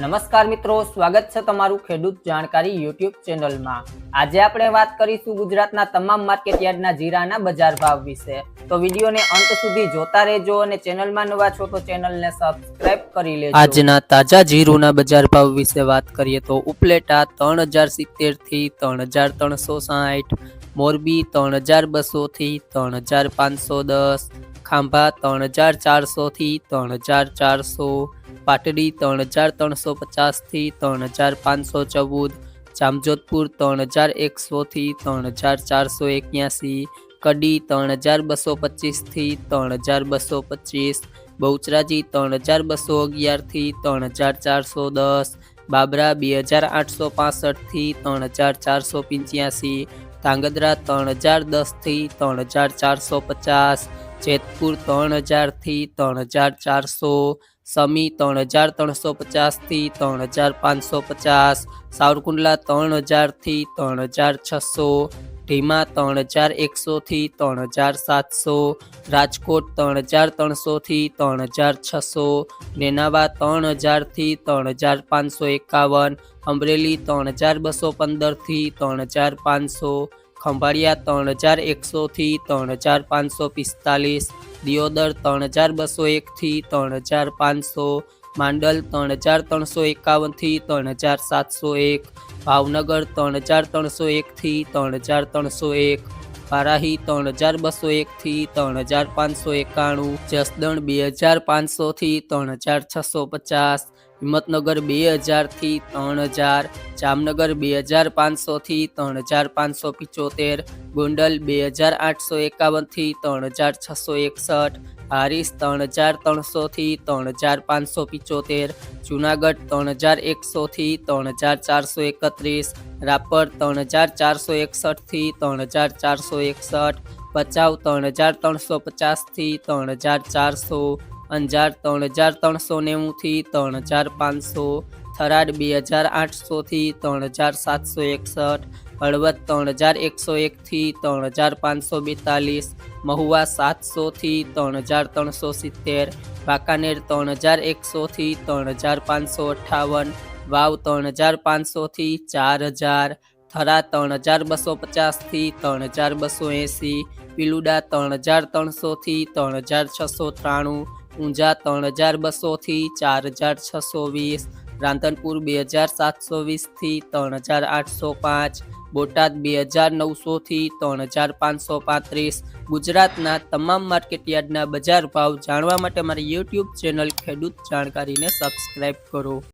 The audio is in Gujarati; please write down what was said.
નમસ્કાર મિત્રો, સ્વાગત છે તમારું ખેડૂત જાણકારી યુટ્યુબ ચેનલમાં. આજે આપણે વાત કરીશું ગુજરાતના તમામ માર્કેટયાર્ડના જીરાના બજાર ભાવ વિશે. તો વિડીયોને અંત સુધી જોતા રહેજો અને ચેનલમાં નવા છો તો ચેનલને સબસ્ક્રાઇબ કરી લેજો. આજના તાજા જીરુના બજાર ભાવ વિશે વાત કરીએ તો ઉપલેટા ત્રણ હજાર સિત્તેરથી ત્રણ હજાર ત્રણસો સાઠ, મોરબી ત્રણ હજાર બસો થી ત્રણ હજાર પાંચસો દસ, ખાંભા ત્રણ હજાર ચારસો થી ત્રણ હજાર ચારસો પાટડી ત્રણ હજાર ત્રણસો પચાસથી ત્રણ હજાર પાંચસો ચૌદ જામજોધપુર ત્રણ હજાર એકસોથી ત્રણ હજાર ચારસો એક્યાસી કડી ત્રણ હજાર બસો પચીસથી ત્રણ હજાર બસો પચીસ બહુચરાજી ત્રણ હજાર બસો અગિયારથી ત્રણ હજાર ચારસો દસ બાબરા બે હજાર આઠસો પાસઠથી ત્રણ હજાર ચારસો પંચ્યાસી ધાંગધ્રા ત્રણ હજાર દસથી ત્રણ હજાર ચારસો પચાસ જેતપુર ત્રણ હજારથી ત્રણ હજાર ચારસો સમી ત્રણ હજાર ત્રણસો પચાસથી ત્રણ હજાર પાંચસો પચાસ સાવરકુંડલા ત્રણ હજારથી ત્રણ હજાર છસો ઢીમા ત્રણ હજાર એકસોથી ત્રણ હજાર સાતસો રાજકોટ ત્રણ હજાર ત્રણસોથી ત્રણ હજાર છસો નેનાવા ત્રણ હજારથી ત્રણ હજાર પાંચસો એકાવન અમરેલી ત્રણ હજાર બસો પંદરથી ત્રણ હજાર પાંચસો ખંભાળિયા ત્રણ હજાર એકસોથી ત્રણ હજાર પાંચસો પિસ્તાલીસ, દિયોદર ત્રણ હજાર બસો એકથી ત્રણ હજાર પાંચસો, માંડલ ત્રણ હજાર ત્રણસો એકાવનથી ત્રણ હજાર સાતસો એક, ભાવનગર ત્રણ હજાર ત્રણસો એકથી ત્રણ હજાર ત્રણસો એક. વારાહી ત્રણ હજાર બસો એકથી ત્રણ હજાર પાંચસો એકાણું, જસદણ બે હજાર પાંચસોથી ત્રણ હજાર છસો પચાસ, હિંમતનગર બે હજારથી ત્રણ હજાર, જામનગર બે હજાર પાંચસોથી ત્રણ હજાર પાંચસો પિચોતેર, ગોંડલ બે હજાર આઠસો એકાવનથી ત્રણ હજાર છસો એકસઠ હારીસ ત્રણ હજાર ત્રણસોથી ત્રણ હજાર પાંચસો પિચોતેર જુનાગઢ ત્રણ હજાર એકસોથી ત્રણ હજાર ચારસો એકત્રીસ રાપર ત્રણ હજાર ચારસો એકસઠથી ત્રણ હજાર ચારસો એકસઠ ભચાઉ ત્રણ હજાર ત્રણસો પચાસથી ત્રણ હજાર ચારસો અંજાર ત્રણ હજાર ત્રણસો નેવુંથી ત્રણ હજાર પાંચસો થરાદ બે હજાર આઠસોથી ત્રણ હજાર સાતસો એકસઠ હળવદ ત્રણ હજાર એકસો એકથી ત્રણ હજાર પાંચસો બેતાલીસ મહુવા સાતસોથી ત્રણ હજાર ત્રણસો સિત્તેર વાંકાનેર ત્રણ હજાર એકસોથી ત્રણ હજાર પાંચસો અઠ્ઠાવન વાવ ત્રણ હજાર પાંચસોથી ચાર હજાર થરા ત્રણ હજાર બસો પચાસથી ત્રણ હજાર બસો એંસી પીલુડા ત્રણ હજાર ત્રણસોથી ત્રણ હજાર છસો ત્રાણું ઊંઝા ત્રણ હજાર બસોથી ચાર હજાર છસો વીસ રાંધનપુર બે હજાર સાતસો વીસથી ત્રણ હજાર આઠસો પાંચ, બોટાદ બે હજાર નવસોથી ત્રણ હજાર પાંચસો પાંત્રીસ, ગુજરાતના તમામ માર્કેટયાર્ડના બજાર ભાવ જાણવા માટે મારી યુટ્યુબ ચેનલ ખેડૂત જાણકારીને સબસ્ક્રાઈબ કરો.